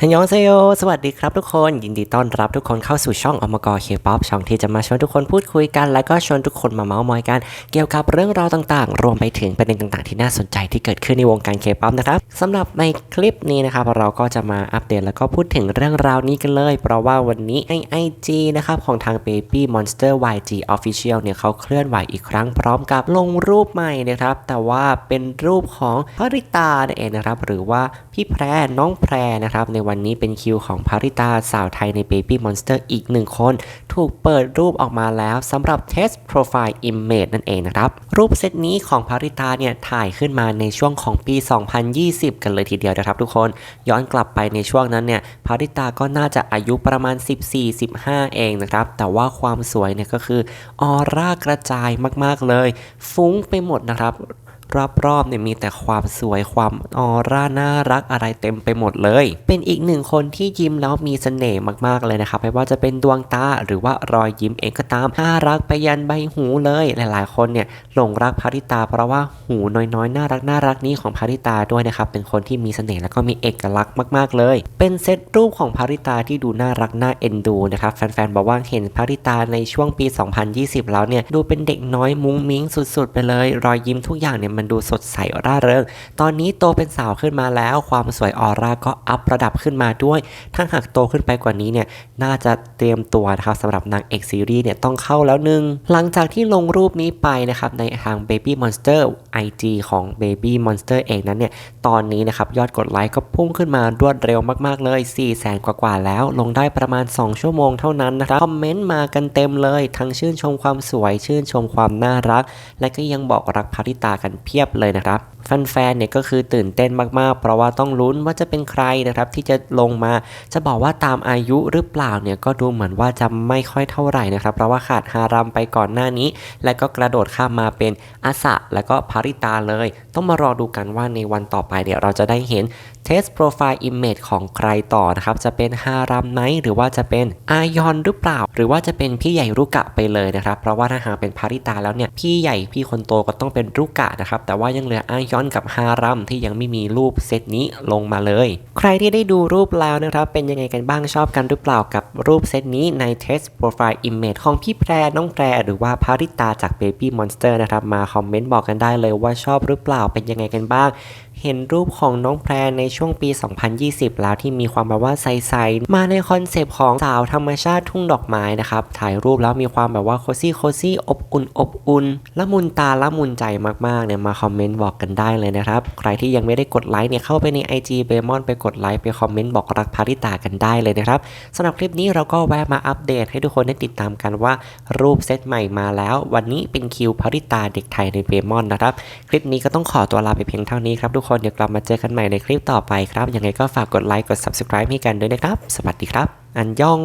ฮันยองเซโยสวัสดีครับทุกคน ยินดีต้อนรับทุกคนเข้าสู่ช่องอมกรเคป๊อปช่องที่จะมาชวนทุกคนพูดคุยกัน แล้วก็ชวนทุกคนมาเมาส์มอยกัน เกี่ยวกับเรื่องราวต่างๆ รวมไปถึงประเด็นต่างๆ ที่น่าสนใจที่เกิดขึ้นในวงการเคป๊อปนะครับสำหรับในคลิปนี้นะครับเราก็จะมาอัปเดตแล้วก็พูดถึงเรื่องราวนี้กันเลย เพราะว่าวันนี้ใน IG นะครับของทาง Baby Monster YG Official เนี่ยเขาเคลื่อนไหวอีกครั้งพร้อมกับลงรูปใหม่นะครับแต่ว่าเป็นรูปของภริตานั่นเองนะครับหรือว่าพี่แพรน้องแพรนะครับในวันนี้เป็นคิวของภริตาสาวไทยใน Baby Monster อีกหนึ่งคน ถูกเปิดรูปออกมาแล้วสำหรับ Test Profile Image นั่นเองนะครับ รูปเซตนี้ของภริตาเนี่ยถ่ายขึ้นมาในช่วงของปี 2020 กันเลยทีเดียวนะครับทุกคน ย้อนกลับไปในช่วงนั้นเนี่ยภริตาก็น่าจะอายุประมาณ 14-15 เองนะครับ แต่ว่าความสวยเนี่ยก็คือออร่ากระจายมากๆเลย ฟุ้งไปหมดนะครับ รอบๆเนี่ยมีแต่ความสวยความออร่าน่ารักอะไรเต็มไปหมดเลย เป็นอีกหนึ่งคนที่ยิ้มแล้วมีเสน่ห์มากๆเลยนะครับไม่ว่าจะเป็นดวงตาหรือว่ารอยยิ้มเองก็ตามน่ารักไปยันใบหูเลย หลายๆ คนเนี่ยหลงรักภาริตา เพราะว่าหูน้อยๆน่ารักน่ารักนี้ของภาริตาด้วยนะครับเป็นคนที่มีเสน่ห์แล้วก็มีเอกลักษณ์มากๆเลย เป็นเซตรูปของภาริตาที่ดูน่ารักน่าเอ็นดูนะครับแฟนๆบอกว่าเห็นภาริตาในช่วงปี 2020 แล้วเนี่ยดูเป็นเด็กน้อยมุ้งมิ้งสุด ๆ ไปเลย รอยยิ้มทุกอย่างเนี่ยมันดูสดใสร่าเริง ตอนนี้โตเป็นสาวขึ้นมาแล้ว ความสวยออร่าก็อัพระดับขึ้นมาด้วยถ้าหากโตขึ้นไปกว่านี้เนี่ยน่าจะเตรียมตัวนะครับสำหรับนางเอกซีรีส์เนี่ยต้องเข้าแล้วหนึ่งหลังจากที่ลงรูปนี้ไปนะครับในทาง Baby Monster IG ของ Baby Monster เองนั้นเนี่ยตอนนี้นะครับยอดกดไลค์ก็พุ่งขึ้นมารวดเร็วมากๆเลย4 0 0แสนกว่าๆแล้ว ลงได้ประมาณ 2 ชั่วโมงเท่านั้นนะครับคอมเมนต์มากันเต็มเลย ทั้งชื่นชมความสวย ชื่นชมความน่ารัก และก็ยังบอกรักภริตากันเพียบเลยนะครับ แฟนๆเนี่ยก็คือตื่นเต้นมากๆ เพราะว่าต้องลุ้นว่าจะเป็นใครนะครับที่จะลงมาจะบอกว่าตามอายุหรือเปล่าเนี่ยก็ดูเหมือนว่าจะไม่ค่อยเท่าไหร่นะครับ เพราะว่าขาดฮารัมไปก่อนหน้านี้ และก็กระโดดข้ามมาเป็นอาสะและก็ภาริตาเลย ต้องมารอดูกันว่าในวันต่อไปเนี่ยเราจะได้เห็น Test Profile Image ของใครต่อนะครับ จะเป็นฮารัมไนท์หรือว่าจะเป็นอายอนหรือเปล่า หรือว่าจะเป็นพี่ใหญ่รุกะไปเลยนะครับ เพราะว่าถ้าหากเป็นภาริตาแล้วเนี่ยพี่ใหญ่พี่คนโตก็ต้องเป็นรุกะนะครับแต่ว่ายังเหลืออายอนกับฮารัมที่ยังไม่มีรูปเซตนี้ลงมาเลย ใครที่ได้ดูรูปแล้วนะครับเป็นยังไงกันบ้างชอบกันหรือเปล่ากับรูปเซตนี้ใน Test Profile Image ของพี่แพรน้องแพรหรือว่าพาริตาจาก Baby Monster นะครับมาคอมเมนต์บอกกันได้เลยว่าชอบหรือเปล่าเป็นยังไงกันบ้าง เห็นรูปของน้องแพรในช่วงปี 2020 แล้วที่มีความแบบว่าใสๆมาในคอนเซปต์ของสาวธรรมชาติทุ่งดอกไม้นะครับ ถ่ายรูปแล้วมีความแบบว่าโคซี่โคซี่อบอุ่นอบอุ่นละมุนตาละมุนใจมากๆเนี่ยมาคอมเมนต์บอกกันได้เลยนะครับ ใครที่ยังไม่ได้กดไลค์เนี่ยเข้าไปใน IG เบมอนไปกดไลค์ไปคอมเมนต์บอกรักภาริตากันได้เลยนะครับสำหรับคลิปนี้เราก็แวะมาอัปเดตให้ทุกคนได้ติดตามกันว่ารูปเซตใหม่มาแล้ว วันนี้เป็นคิวภาริตาเด็กไทยในเบมอนนะครับ คลิปนี้ก็ต้องขอตัวลาไปเพียงเท่านี้ครับทุกคนเดี๋ยวกลับมาเจอกันใหม่ในคลิปต่อไปครับ ยังไงก็ฝากกดไลค์กด subscribe ให้กันด้วยนะครับ สวัสดีครับ อันยอง